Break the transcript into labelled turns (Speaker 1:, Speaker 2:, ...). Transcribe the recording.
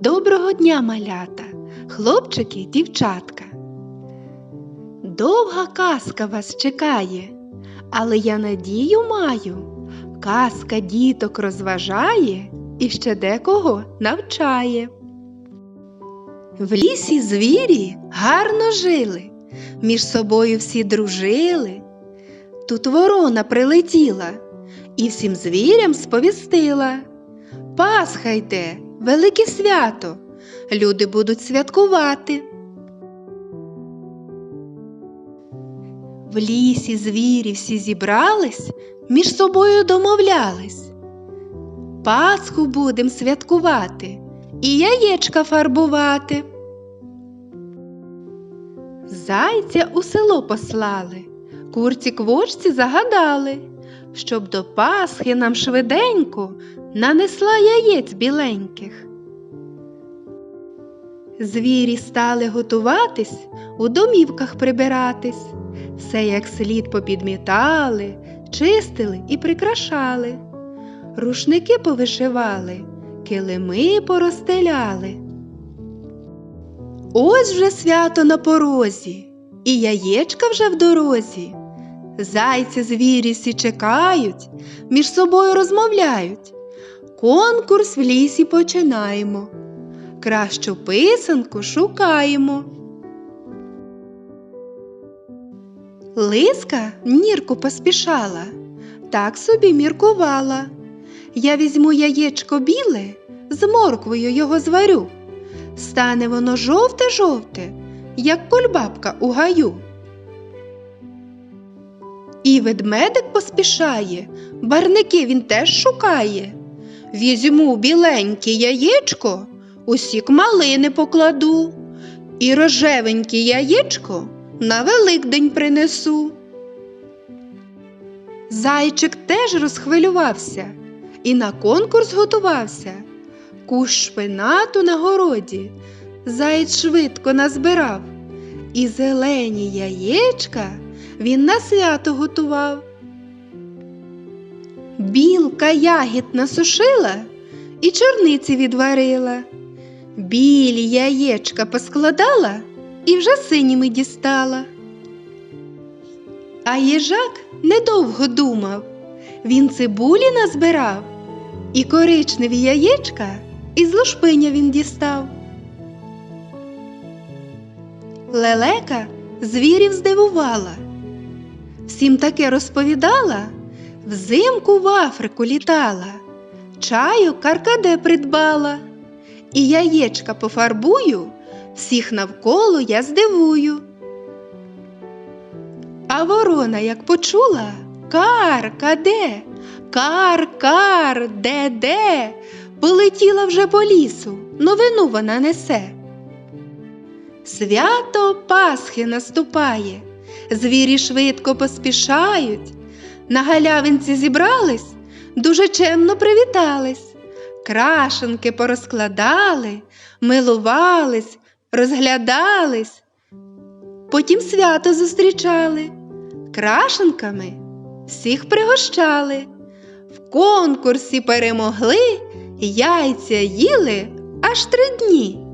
Speaker 1: Доброго дня, малята, хлопчики, дівчатка. Довга казка вас чекає, але я надію маю. Казка діток розважає і ще декого навчає. В лісі звірі гарно жили, між собою всі дружили. Тут ворона прилетіла і всім звірям сповістила. Пасха йде, велике свято, люди будуть святкувати. В лісі звірі всі зібрались, між собою домовлялись. Пасху будем святкувати і яєчка фарбувати. Зайця у село послали, курці квочці загадали, щоб до Пасхи нам швиденько нанесла яєць біленьких. Звірі стали готуватись, у домівках прибиратись, все як слід попідмітали, чистили і прикрашали, рушники повишивали, килими поростеляли. Ось вже свято на порозі, і яєчка вже в дорозі. Зайці звірі всі чекають, між собою розмовляють. Конкурс в лісі починаємо. Кращу писанку шукаємо. Лиска нірку поспішала, так собі міркувала. Я візьму яєчко біле, з морквою його зварю. Стане воно жовте-жовте, як кульбабка у гаю. І ведмедик поспішає, барники він теж шукає. Візьму біленьке яєчко, у сік малини покладу, і рожевеньке яєчко на Великдень принесу. Зайчик теж розхвилювався і на конкурс готувався. Кущ шпинату на городі заєць швидко назбирав, і зелені яєчка він на свято готував. Білка ягід насушила і чорниці відварила. Білі яєчка поскладала і вже синіми дістала. А їжак недовго думав, він цибулі назбирав, і коричневі яєчка із лушпиня він дістав. Лелека звірів здивувала, всім таке розповідала, взимку в Африку літала, чаю каркаде придбала, і яєчка пофарбую, всіх навколо я здивую. А ворона, як почула, кар, каде, кар, кар, де, де, полетіла вже по лісу, новину вона несе. Свято Пасхи наступає, звірі швидко поспішають. На галявинці зібрались, дуже чемно привітались, крашенки порозкладали, милувались, розглядались, потім свято зустрічали, крашенками всіх пригощали, в конкурсі перемогли, яйця їли аж три дні.